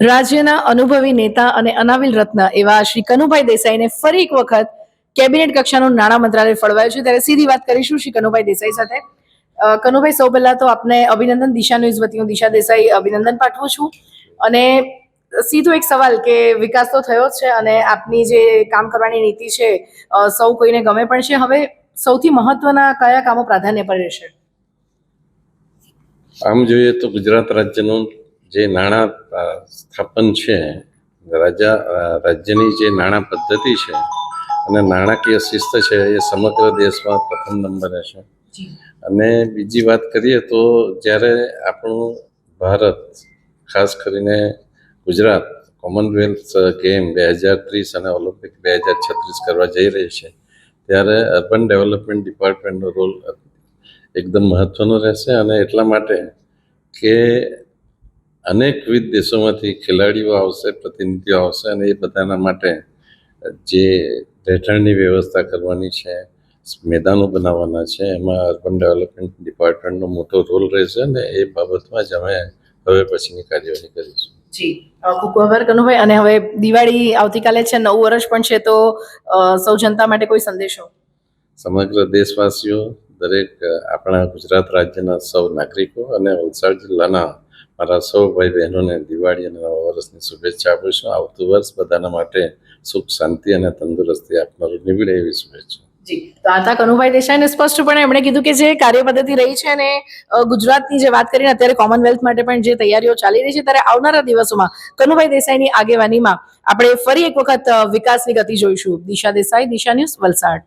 રાજ્યના અનુભવી નેતા અને અનાવિલ રત્ન એવા શ્રી કનુભાઈ દેસાઈને ફરી એક વખત કેબિનેટ કક્ષાનું નાણાં મંત્રાલય ફળવાયું છે. ત્યારે સીધી વાત કરીશું શ્રી કનુભાઈ દેસાઈ સાથે. કનુભાઈ, સૌ પહેલા તો આપને અભિનંદન દિશા ન્યૂઝ વતી હું દિશા દેસાઈ, અભિનંદન પાઠવું છું. અને સીધો એક સવાલ કે વિકાસ તો થયો છે અને આપની જે કામ કરવાની નીતિ છે સૌ કોઈને ગમે પણ છે. હવે સૌથી મહત્વના કયા કામો પ્રાધાન્ય પર રહેશે? આમ જોઈએ તો ગુજરાત રાજ્યનું જે નાણાં સ્થાપન છે રાજા રાજ્યની જે નાણાં પદ્ધતિ છે અને નાણાકીય શિસ્ત છે એ સમગ્ર દેશમાં પ્રથમ નંબરે છે. અને બીજી વાત કરીએ તો જ્યારે આપણું ભારત ખાસ કરીને ગુજરાત કોમનવેલ્થ ગેમ બે હજાર ત્રીસ અને ઓલિમ્પિક બે હજાર છત્રીસ કરવા જઈ રહી છે ત્યારે અર્બન ડેવલપમેન્ટ ડિપાર્ટમેન્ટનો રોલ એકદમ મહત્વનો રહેશે અને એટલા માટે કે અનેકવિધ દેશોમાંથી ખેલાડીઓ આવશે પ્રતિનિધિઓ આવશે અને એ બધાના માટે જે રહેઠાણની વ્યવસ્થા કરવાની છે મેદાનો બનાવવાના છે એમાં અર્બન ડેવલપમેન્ટ ડિપાર્ટમેન્ટનો મોટો રોલ રહેશે અને એ બાબતમાં જ અમે હવે પછીની કાર્યવાહી કરીશું. જી. ખૂબ ખૂબ આભાર કનુભાઈ. અને હવે દિવાળી આવતીકાલે છે નવું વર્ષ પણ છે તો સૌ જનતા માટે કોઈ સંદેશો? સમગ્ર દેશવાસીઓ દરેક આપણા ગુજરાત રાજ્યના સૌ નાગરિકો અને વલસાડ જિલ્લાના મારા સૌ ભાઈ બહેનોને દિવાળી અને નવા વર્ષની શુભેચ્છા આપું છું. આવતું વર્ષ બધાના માટે સુખ, શાંતિ અને તંદુરસ્તી આપનારું નીવડે એવી શુભેચ્છા. જી. તો આ હતા કનુભાઈ દેસાઈને સ્પષ્ટપણે એમણે કીધું કે જે કાર્ય પદ્ધતિ રહી છે અને ગુજરાતની જે વાત કરીને અત્યારે કોમનવેલ્થ માટે પણ જે તૈયારીઓ ચાલી રહી છે, ત્યારે આવનારા દિવસોમાં કનુભાઈ દેસાઈની આગેવાનીમાં આપણે ફરી એક વખત વિકાસની ગતિ જોઈશું. દિશા દેસાઈ, દિશા ન્યૂઝ વલસાડ.